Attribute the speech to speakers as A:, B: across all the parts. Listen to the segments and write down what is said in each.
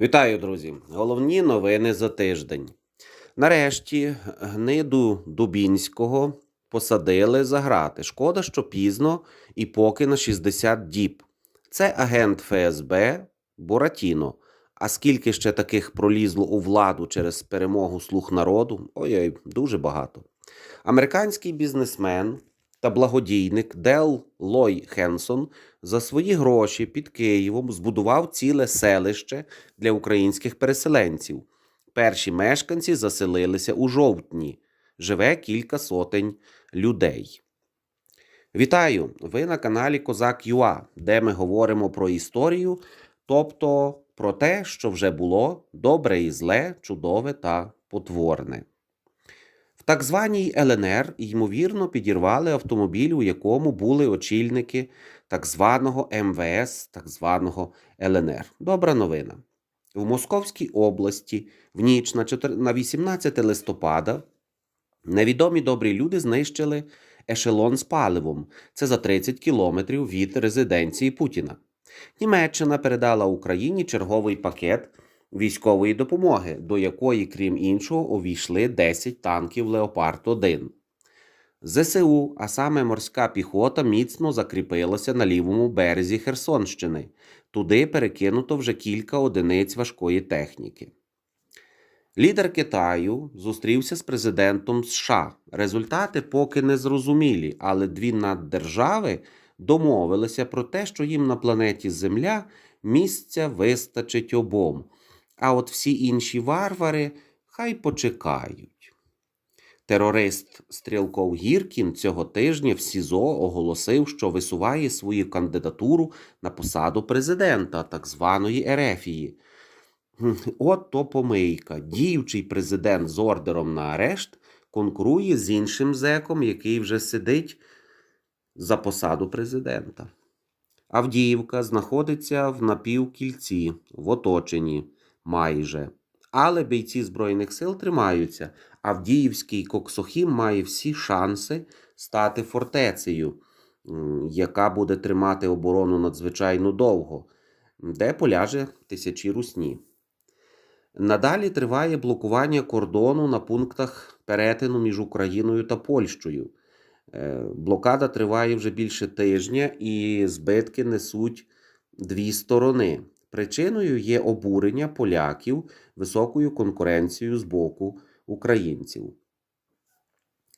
A: Вітаю, друзі! Головні новини за тиждень. Нарешті гниду Дубінського посадили за грати. Шкода, що пізно і поки на 60 діб. Це агент ФСБ Буратіно. А скільки ще таких пролізло у владу через перемогу слуг народу? Ой-ой, дуже багато. Американський бізнесмен та благодійник Дел Лой Хенсон за свої гроші під Києвом збудував ціле селище для українських переселенців. Перші мешканці заселилися у жовтні. Живе кілька сотень людей. Вітаю! Ви на каналі Козак ЮА, де ми говоримо про історію, тобто про те, що вже було добре і зле, чудове та потворне. Так званій ЛНР, ймовірно, підірвали автомобіль, у якому були очільники так званого МВС, так званого ЛНР. Добра новина. В Московській області в ніч на 4 на 18 листопада невідомі добрі люди знищили ешелон з паливом. Це за 30 кілометрів від резиденції Путіна. Німеччина передала Україні черговий пакет військової допомоги, до якої, крім іншого, увійшли 10 танків Леопард 1 ЗСУ, а саме морська піхота, міцно закріпилася на лівому березі Херсонщини. Туди перекинуто вже кілька одиниць важкої техніки. Лідер Китаю зустрівся з президентом США. Результати поки не зрозумілі, але дві наддержави домовилися про те, що їм на планеті Земля місця вистачить обом. А от всі інші варвари хай почекають. Терорист Стрілков Гіркін цього тижня в СІЗО оголосив, що висуває свою кандидатуру на посаду президента так званої Ерефії. От то помийка. Діючий президент з ордером на арешт конкурує з іншим зеком, який вже сидить за посаду президента. Авдіївка знаходиться в напівкільці, в оточенні майже. Але бійці Збройних сил тримаються. Авдіївський Коксохім має всі шанси стати фортецею, яка буде тримати оборону надзвичайно довго, де поляже тисячі русні. Надалі триває блокування кордону на пунктах перетину між Україною та Польщею. Е, Блокада триває вже більше тижня, і збитки несуть дві сторони. Причиною є обурення поляків високою конкуренцією з боку українців.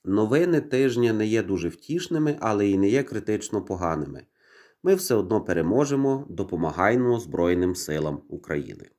A: Новини тижня не є дуже втішними, але і не є критично поганими. Ми все одно переможемо, допомагаємо Збройним силам України.